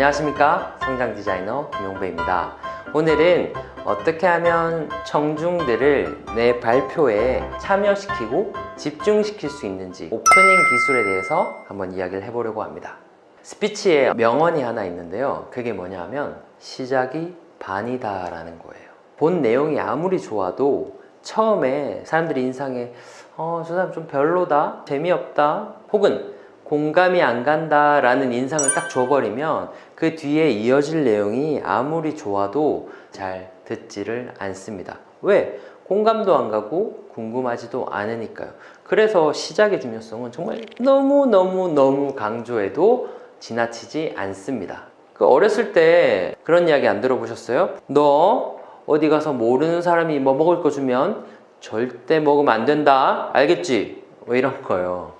안녕하십니까? 성장 디자이너 김용배입니다. 오늘은 어떻게 하면 청중들을 내 발표에 참여시키고 집중시킬 수 있는지 오프닝 기술에 대해서 한번 이야기를 해보려고 합니다. 스피치에 명언이 하나 있는데요. 그게 뭐냐 하면 시작이 반이다 라는 거예요. 본 내용이 아무리 좋아도 처음에 사람들이 인상에 어, 저 사람 좀 별로다 재미없다 혹은 공감이 안 간다라는 인상을 딱 줘버리면 그 뒤에 이어질 내용이 아무리 좋아도 잘 듣지를 않습니다. 왜? 공감도 안 가고 궁금하지도 않으니까요. 그래서 시작의 중요성은 정말 너무너무너무 강조해도 지나치지 않습니다. 그 어렸을 때 그런 이야기 안 들어보셨어요? 너 어디 가서 모르는 사람이 뭐 먹을 거 주면 절대 먹으면 안 된다. 알겠지? 뭐 이런 거요.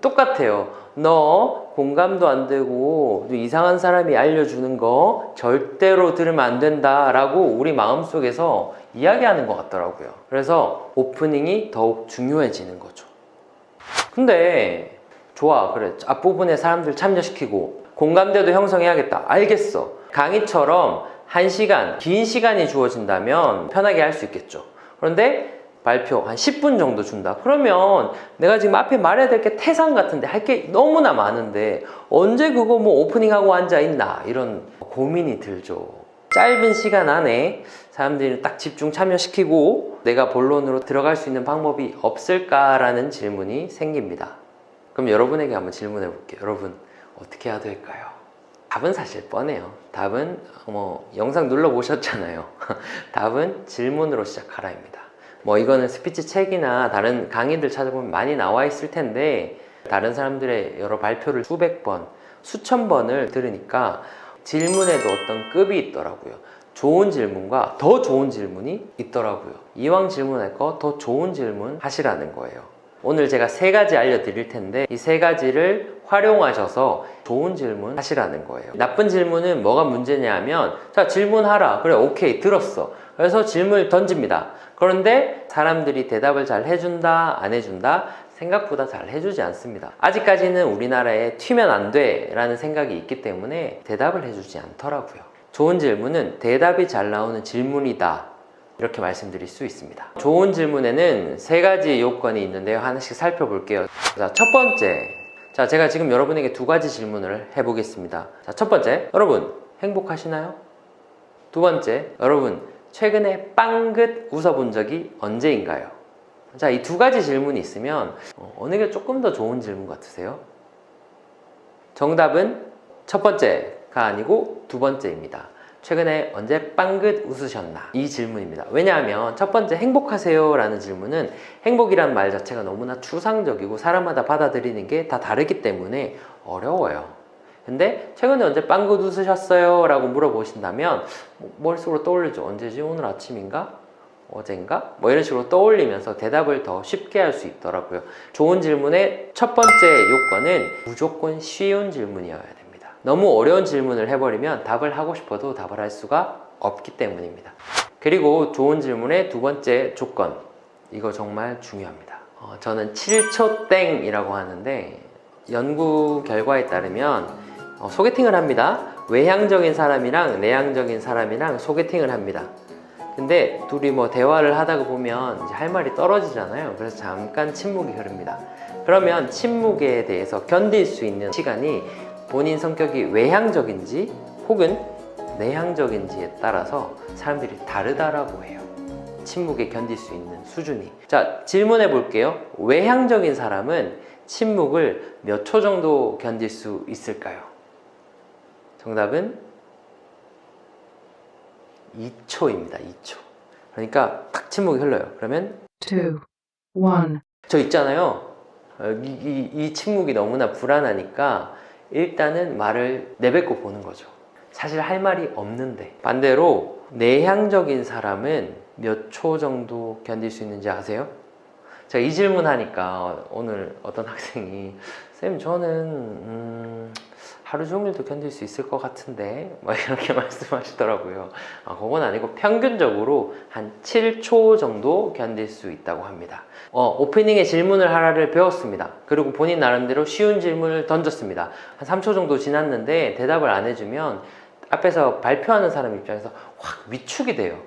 똑같아요. 너 공감도 안 되고 또 이상한 사람이 알려주는 거 절대로 들으면 안 된다 라고 우리 마음속에서 이야기하는 것 같더라고요. 그래서 오프닝이 더욱 중요해지는 거죠. 근데 좋아 그래 앞부분에 사람들 참여시키고 공감대도 형성해야겠다 알겠어 강의처럼 한 시간 긴 시간이 주어진다면 편하게 할 수 있겠죠 그런데 발표 한 10분 정도 준다 그러면 내가 지금 앞에 말해야 될 게 태산 같은데 할 게 너무나 많은데 언제 그거 뭐 오프닝하고 앉아 있나 이런 고민이 들죠 짧은 시간 안에 사람들이 딱 집중 참여시키고 내가 본론으로 들어갈 수 있는 방법이 없을까라는 질문이 생깁니다. 그럼 여러분에게 한번 질문해 볼게요. 여러분 어떻게 해야 될까요? 답은 사실 뻔해요. 답은 뭐 영상 눌러 보셨잖아요. 답은 질문으로 시작하라입니다. 뭐 이거는 스피치 책이나 다른 강의들 찾아보면 많이 나와 있을 텐데 다른 사람들의 여러 발표를 수백 번, 수천 번을 들으니까 질문에도 어떤 급이 있더라고요. 좋은 질문과 더 좋은 질문이 있더라고요. 이왕 질문할 거 더 좋은 질문 하시라는 거예요. 오늘 제가 세 가지 알려드릴 텐데 이 세 가지를 활용하셔서 좋은 질문 하시라는 거예요. 나쁜 질문은 뭐가 문제냐 하면 자 질문하라. 그래 오케이 들었어. 그래서 질문을 던집니다. 그런데 사람들이 대답을 잘 해준다 안 해준다 생각보다 잘 해주지 않습니다. 아직까지는 우리나라에 튀면 안 돼 라는 생각이 있기 때문에 대답을 해주지 않더라고요. 좋은 질문은 대답이 잘 나오는 질문이다. 이렇게 말씀드릴 수 있습니다. 좋은 질문에는 세 가지 요건이 있는데요. 하나씩 살펴볼게요. 자, 첫 번째. 자, 제가 지금 여러분에게 두 가지 질문을 해보겠습니다. 자, 첫 번째. 여러분, 행복하시나요? 두 번째. 여러분, 최근에 빵긋 웃어본 적이 언제인가요? 자, 이 두 가지 질문이 있으면 어, 어느 게 조금 더 좋은 질문 같으세요? 정답은 첫 번째가 아니고 두 번째입니다. 최근에 언제 빵긋 웃으셨나? 이 질문입니다. 왜냐하면 첫 번째 행복하세요? 라는 질문은 행복이란 말 자체가 너무나 추상적이고 사람마다 받아들이는 게 다 다르기 때문에 어려워요. 근데 최근에 언제 빵긋 웃으셨어요? 라고 물어보신다면 뭐 머릿속으로 떠올리죠. 언제지? 오늘 아침인가? 어젠가? 뭐 이런 식으로 떠올리면서 대답을 더 쉽게 할 수 있더라고요. 좋은 질문의 첫 번째 요건은 무조건 쉬운 질문이어야 됩니다. 너무 어려운 질문을 해버리면 답을 하고 싶어도 답을 할 수가 없기 때문입니다. 그리고 좋은 질문의 두 번째 조건. 이거 정말 중요합니다. 어, 저는 7초 땡이라고 하는데 연구 결과에 따르면 어, 소개팅을 합니다. 외향적인 사람이랑 내향적인 사람이랑 소개팅을 합니다. 근데 둘이 뭐 대화를 하다가 보면 할 말이 떨어지잖아요. 그래서 잠깐 침묵이 흐릅니다. 그러면 침묵에 대해서 견딜 수 있는 시간이 본인 성격이 외향적인지 혹은 내향적인지에 따라서 사람들이 다르다라고 해요. 침묵에 견딜 수 있는 수준이. 자, 질문해 볼게요. 외향적인 사람은 침묵을 몇 초 정도 견딜 수 있을까요? 정답은 2초입니다. 2초. 그러니까 탁 침묵이 흘러요. 그러면 two, one. 저 있잖아요. 어, 이, 이, 이 침묵이 너무나 불안하니까 일단은 말을 내뱉고 보는 거죠. 사실 할 말이 없는데 반대로 내향적인 사람은 몇 초 정도 견딜 수 있는지 아세요? 제가 이 질문 하니까 오늘 어떤 학생이 쌤 저는 음, 하루 종일도 견딜 수 있을 것 같은데 막 이렇게 말씀하시더라고요. 아, 그건 아니고 평균적으로 한 7초 정도 견딜 수 있다고 합니다. 어, 오프닝에 질문을 하나를 배웠습니다. 그리고 본인 나름대로 쉬운 질문을 던졌습니다. 한 3초 정도 지났는데 대답을 안 해주면 앞에서 발표하는 사람 입장에서 확 위축이 돼요.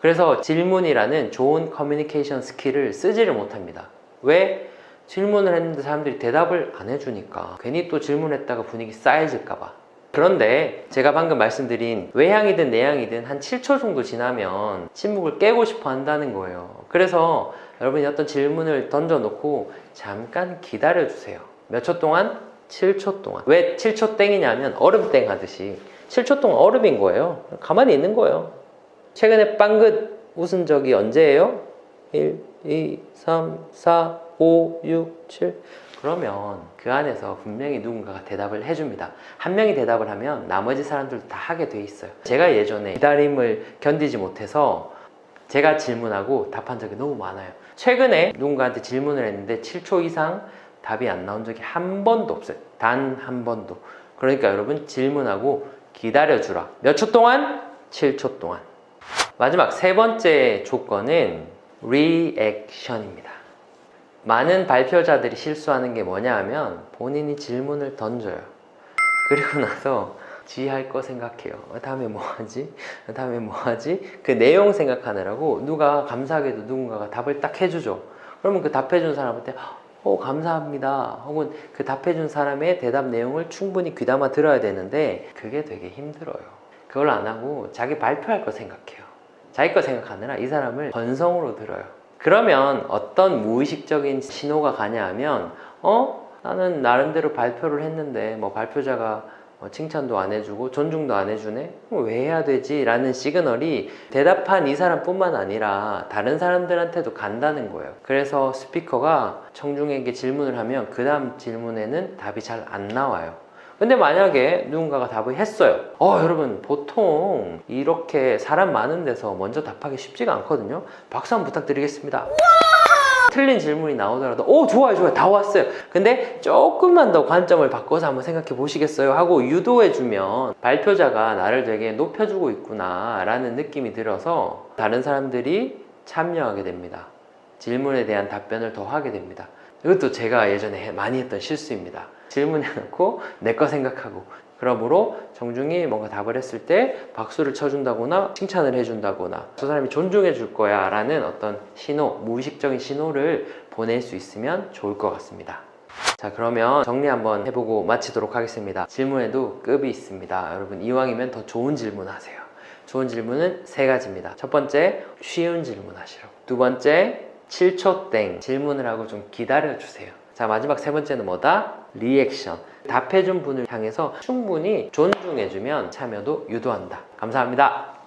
그래서 질문이라는 좋은 커뮤니케이션 스킬을 쓰지를 못합니다. 왜? 질문을 했는데 사람들이 대답을 안 해주니까 괜히 또 질문했다가 분위기 쌓여질까봐. 그런데 제가 방금 말씀드린 외향이든 내향이든 한 7초 정도 지나면 침묵을 깨고 싶어 한다는 거예요. 그래서 여러분이 어떤 질문을 던져놓고 잠깐 기다려주세요. 몇 초 동안? 7초 동안. 왜 7초 땡이냐면 얼음땡 하듯이 7초 동안 얼음인 거예요. 가만히 있는 거예요. 최근에 빵긋 웃은 적이 언제예요? 1, 2, 3, 4, 5, 6, 7. 그러면 그 안에서 분명히 누군가가 대답을 해줍니다. 한 명이 대답을 하면 나머지 사람들도 다 하게 돼 있어요. 제가 예전에 기다림을 견디지 못해서 제가 질문하고 답한 적이 너무 많아요. 최근에 누군가한테 질문을 했는데 7초 이상 답이 안 나온 적이 한 번도 없어요. 단 한 번도. 그러니까 여러분 질문하고 기다려주라. 몇 초 동안? 7초 동안. 마지막 세 번째 조건은 리액션입니다. 많은 발표자들이 실수하는 게 뭐냐 하면 본인이 질문을 던져요. 그리고 나서 지 할 거 생각해요. 어, 다음에 뭐 하지? 어, 다음에 뭐 하지? 그 내용 생각하느라고 누가 감사하게도 누군가가 답을 딱 해주죠. 그러면 그 답해준 사람한테 어, 감사합니다. 혹은 그 답해준 사람의 대답 내용을 충분히 귀담아 들어야 되는데 그게 되게 힘들어요. 그걸 안 하고 자기 발표할 거 생각해요. 자기 거 생각하느라 이 사람을 건성으로 들어요. 그러면 어떤 무의식적인 신호가 가냐 하면 어? 나는 나름대로 발표를 했는데 뭐 발표자가 뭐 칭찬도 안 해주고 존중도 안 해주네? 왜 해야 되지? 라는 시그널이 대답한 이 사람뿐만 아니라 다른 사람들한테도 간다는 거예요. 그래서 스피커가 청중에게 질문을 하면 그 다음 질문에는 답이 잘 안 나와요. 근데 만약에 누군가가 답을 했어요. 어, 여러분, 보통 이렇게 사람 많은 데서 먼저 답하기 쉽지가 않거든요. 박수 한번 부탁드리겠습니다. 틀린 질문이 나오더라도 오 좋아요 좋아요. 다 왔어요. 근데 조금만 더 관점을 바꿔서 한번 생각해 보시겠어요? 하고 유도해 주면 발표자가 나를 되게 높여주고 있구나 라는 느낌이 들어서 다른 사람들이 참여하게 됩니다. 질문에 대한 답변을 더 하게 됩니다. 이것도 제가 예전에 많이 했던 실수입니다 질문해놓고 내 거 생각하고 그러므로 정중히 뭔가 답을 했을 때 박수를 쳐준다거나 칭찬을 해준다거나 저 사람이 존중해 줄 거야 라는 어떤 신호, 무의식적인 신호를 보낼 수 있으면 좋을 것 같습니다. 자 그러면 정리 한번 해보고 마치도록 하겠습니다. 질문에도 급이 있습니다. 여러분 이왕이면 더 좋은 질문 하세요. 좋은 질문은 세 가지입니다. 첫 번째 쉬운 질문 하시라고. 두 번째 7초 땡 질문을 하고 좀 기다려 주세요. 자 마지막 세 번째는 뭐다? 리액션. 답해준 분을 향해서 충분히 존중해주면 참여도 유도한다. 감사합니다.